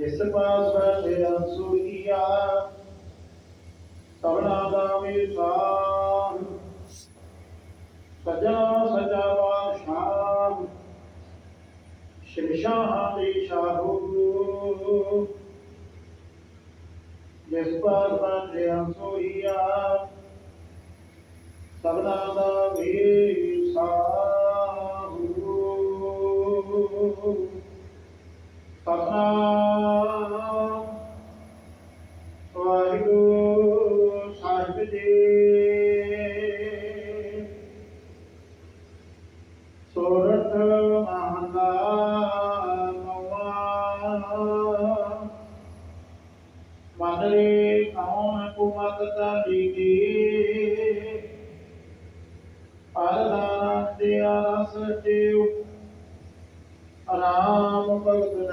यसमास्वते अंसुरिया तवनागामे स्वाम सजा सजावाक्षाम शिमशाहाते शाहु यसमास्वते अंसुरिया ਮਨ ਰੇ ਕੌਣ ਕੁਮਤ ਤਾਲੀਗੀ ਅਰਦਾਨ ਦੇ ਰਸ ਦੇਉ ਰਾਮ ਭਗਤ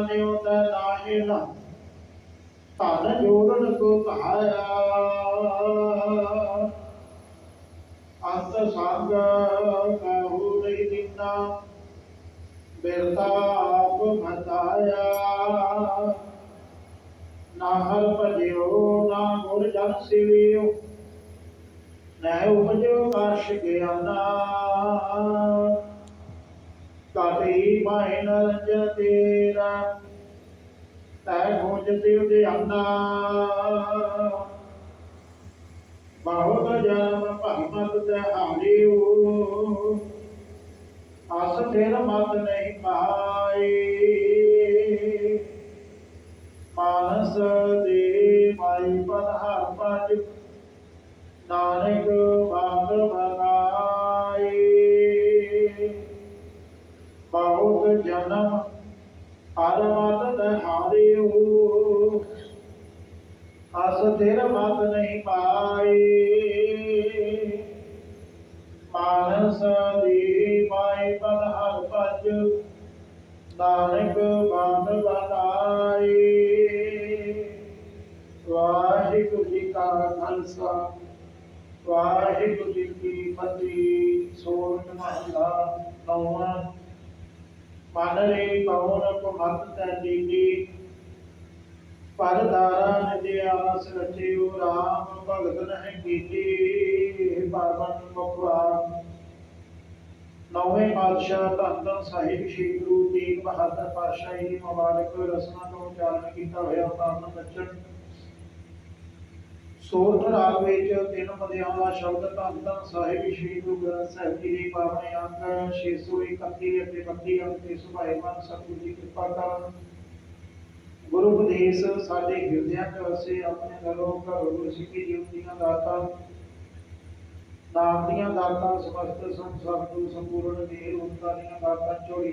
ਪੰਥ ਜਾਣਿਓ ਤਾ ਨਾਹੀ ਨਾ। ਧਨ ਜੋੜਨ ਕੋ ਕਹਾਇਆ ਅੰਤ ਸੰਗ ਕਹੂ ਨਹੀਂ ਦਿੰਦਾ ਬਿਰਤਾ ਆਪ ਮਤਾਇਆ ਨਾ ਹਰ ਭਜਿਓ, ਨਾ ਗੁਰ ਜਨ ਸਿਵਿਓ। ਨਾ ਉਪਜਿਓ ਕਾਸ਼ ਗਿਆਨਾ। ਕਾਟੇ ਮਾਇ ਨਰਜ ਤੈ ਗੋਜ ਤਿਵ ਦੇ ਅੰਨਾ ਬਹੁਤ ਜਨਮ ਭਗਮਤ ਤੇ ਹਾਰਿਓ। ਅਸ ਤੇਰ ਮਤ ਨਹੀਂ ਪਾਈ ਮਾਨਸ ਦੇ ਮਾਈ ਪਦ ਹਰ ਪਜ, ਨਾਨਕ ਬਾਗ ਬਨਾਈ ਬਹੁਤ ਜਨਮ ਹਰ ਮਤ ਤੇ ਹਾਰਿਓ। ਅਸ ਤੇਰ ਮਤ ਨਹੀਂ ਪਾਈ ਮਾਨਸ ਦੀ ਮਾਈ ਪਦ ਹਰ ਭਜ, ਨਾਨਕ ਬਾਦ ਬਤਾਈ ਵਾਹਿਗੁਰੂ ਜੀ ਕਾ ਖਾਲਸਾ, ਵਾਹਿਗੁਰੂ ਜੀ ਕੀ ਫਤਿਹ। ਸੋਰਠ ਮਹਲਾ ਨੌਵਾਂ ਮਨ ਕੌਣ ਕੋ ਮਤ ਪਰ ਦਾਰਾ ਨਿਦੇ ਆਸ ਰਚਿਓ ਰਾਮ, ਭਗਤ ਨਹਿ ਕੀਤੀ ਬਾਬਨ ਮੁਖਵਾ। ਨੌਵੇਂ ਪਾਤਸ਼ਾਹ ਧੰਨ ਧੰਨ ਸਾਹਿਬ ਸ਼੍ਰੀ ਗੁਰੂ ਤੇਗ ਬਹਾਦਰ ਪਾਤਸ਼ਾਹ ਜੀ ਮੁਬਾਰਕ ਰਸਨਾ ਤੋਂ ਉਚਾਰਨ ਕੀਤਾ ਹੋਇਆ ਪਾਵਨ ਬਚਨ ਸੋਰਠ ਰਾਗ ਵਿੱਚ ਤਿੰਨ ਪਦਿਆਂ ਦਾ ਸ਼ਬਦ ਧੰਨ ਧੰਨ ਸਾਹਿਬ ਸ਼੍ਰੀ ਗੁਰੂ ਗ੍ਰੰਥ ਸਾਹਿਬ ਜੀ ਦੀ ਪਾਵਨ ਅੰਕ 631 ਅਤੇ 32 ਅੰਕ ਤੇ ਸੁਭਾਏਮਾਨ ਸਤਿਗੁਰੂ ਜੀ ਕਿਰਪਾ ਕਰਨ। ਗੁਰੂ ਉਪਦੇਸ਼ ਸਾਡੇ ਹਿਰਦਿਆਂ 'ਚ ਵਸੇ, ਆਪਣੇ ਘਰੋਂ ਘਰ ਜੀਵਨ ਦੀਆਂ ਦਾਤਾਂ, ਨਾਮ ਦੀਆਂ ਦਾਤਾਂ ਸਮਸਤ ਸੰਸਾਰ ਤੋਂ ਸੰਪੂਰਨ ਦੇ ਰੂਪਾਂ ਦੀਆਂ ਦਾਤਾਂ, ਚੋਰੀ